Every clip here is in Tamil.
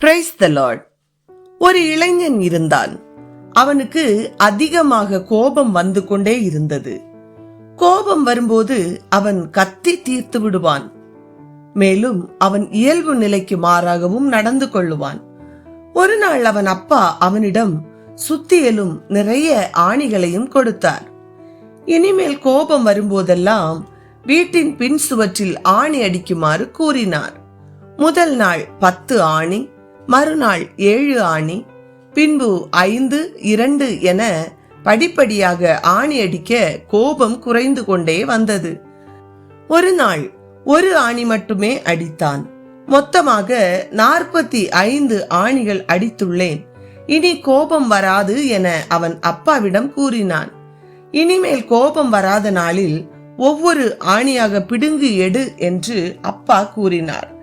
பிரைஸ் த லார்ட் ஒரு இளைஞன் இருந்தான். அவனுக்கு அதிகமாக கோபம் வந்து கொண்டே இருந்தது. கோபம் வரும்போது அவன் கத்தி தீர்த்து விடுவான். மேலும் அவன் இயல்பு நிலைக்கு மாறாகவும் நடந்து கொள்ளுவான். ஒரு நாள் அவன் அப்பா அவனிடம் சுத்தியலும் நிறைய ஆணிகளையும் கொடுத்தார். இனிமேல் கோபம் வரும்போதெல்லாம் வீட்டின் பின் சுவற்றில் ஆணி அடிக்குமாறு கூறினார். முதல் நாள் பத்து ஆணி மறுநாள் ஏழு ஆணி பின்பு ஐந்து இரண்டு என படிப்படியாக ஆணி அடிக்க கோபம் குறைந்து கொண்டே வந்தது. ஒரு நாள் ஒரு ஆணி மட்டுமே அடித்தான். மொத்தமாக நாற்பத்தி ஐந்து ஆணிகள் அடித்துள்ளேன். இனி கோபம் வராது என அவன் அப்பாவிடம் கூறினான். இனிமேல் கோபம் வராத நாளில் ஒவ்வொரு ஆணியாக பிடுங்கு எடு என்று அப்பா கூறினார்.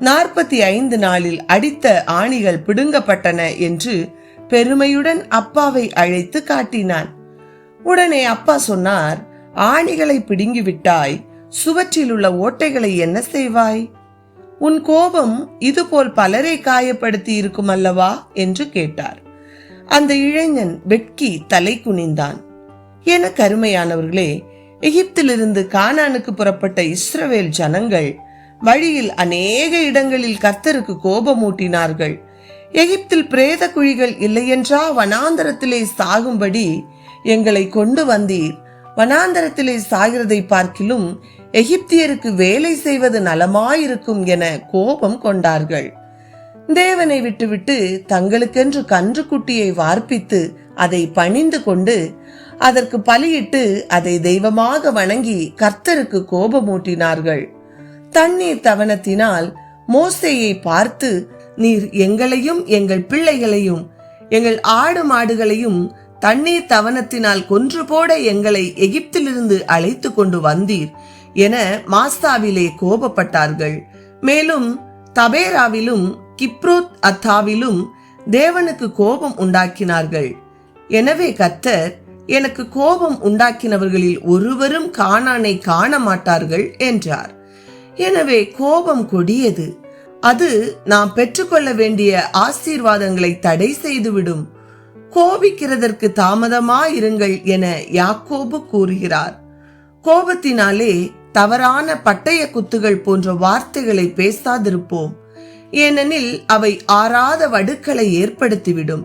நாற்பத்தி ஐந்து நாளில் அடித்த ஆணிகள் பிடுங்கப்பட்டன என்று பெருமையுடன் அப்பாவை அழைத்து காட்டினான். உடனே அப்பா சொன்னார் ஆணிகளை பிடுங்கிவிட்டாய் சுவற்றில் உள்ள ஓட்டைகளை என்ன செய்வாய்? உன் கோபம் இதுபோல் பலரை காயப்படுத்தி இருக்கும் அல்லவா என்று கேட்டார். அந்த இளைஞன் வெட்கி தலை குனிந்தான். என கருமையானவர்களே எகிப்திலிருந்து கானானுக்கு புறப்பட்ட இஸ்ரவேல் ஜனங்கள் வழியில் அநேக இடங்களில் கர்த்தருக்கு கோபமூட்டினார்கள். எகிப்தில் பிரேத குழிகள் இல்லையென்றா வனாந்தரத்திலே சாகும்படி எங்களை கொண்டு வந்தீர். வனாந்தரத்திலே சாகிறதை பார்க்கிலும் எகிப்தியருக்கு வேலை செய்வது நலமாயிருக்கும் என கோபம் கொண்டார்கள். தேவனை விட்டுவிட்டு தங்களுக்கென்று கன்றுக்குட்டியை வார்ப்பித்து அதை பணிந்து கொண்டு அதற்கு பலியிட்டு அதை தெய்வமாக வணங்கி கர்த்தருக்கு கோபமூட்டினார்கள். தண்ணீர் தவனத்தினால் மோசையை பார்த்து நீர் எங்களையும் எங்கள் பிள்ளைகளையும் எங்கள் ஆடு மாடுகளையும் தண்ணீர் தவனத்தினால் கொன்று போட எங்களை எகிப்திலிருந்து அழைத்து கொண்டு வந்தீர் என மாஸ்தாவிலே கோபப்பட்டார்கள். மேலும் தபேராவிலும் கிப்ரோத் அத்தாவிலும் தேவனுக்கு கோபம் உண்டாக்கினார்கள். எனவே கத்தர் எனக்கு கோபம் உண்டாக்கினவர்களில் ஒருவரும் காணானை காண மாட்டார்கள் என்றார். எனவே கோபம் கொடியது. அது நாம் பெற்றுக்கொள்ள வேண்டிய ஆசீர்வாதங்களை தடை செய்துவிடும். கோபிக்கிறதற்கு தாமதமா இருங்கள் என யாக்கோபு கூறுகிறார். கோபத்தினாலே தவறான பட்டய குத்துகள் போன்ற வார்த்தைகளை பேசாதிருப்போம். ஏனெனில் அவை ஆறாத வடுக்களை ஏற்படுத்திவிடும்.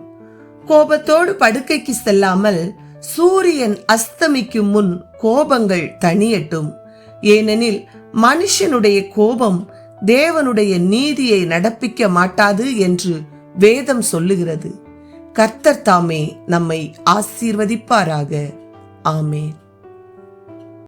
கோபத்தோடு படுக்கைக்கு செல்லாமல் சூரியன் அஸ்தமிக்கும் முன் கோபங்கள் தணியட்டும். ஏனெனில் மனுஷனுடைய கோபம் தேவனுடைய நீதியை நடப்பிக்க மாட்டாது என்று வேதம் சொல்லுகிறது. கர்த்தர் தாமே நம்மை ஆசீர்வதிப்பாராக. ஆமேன்.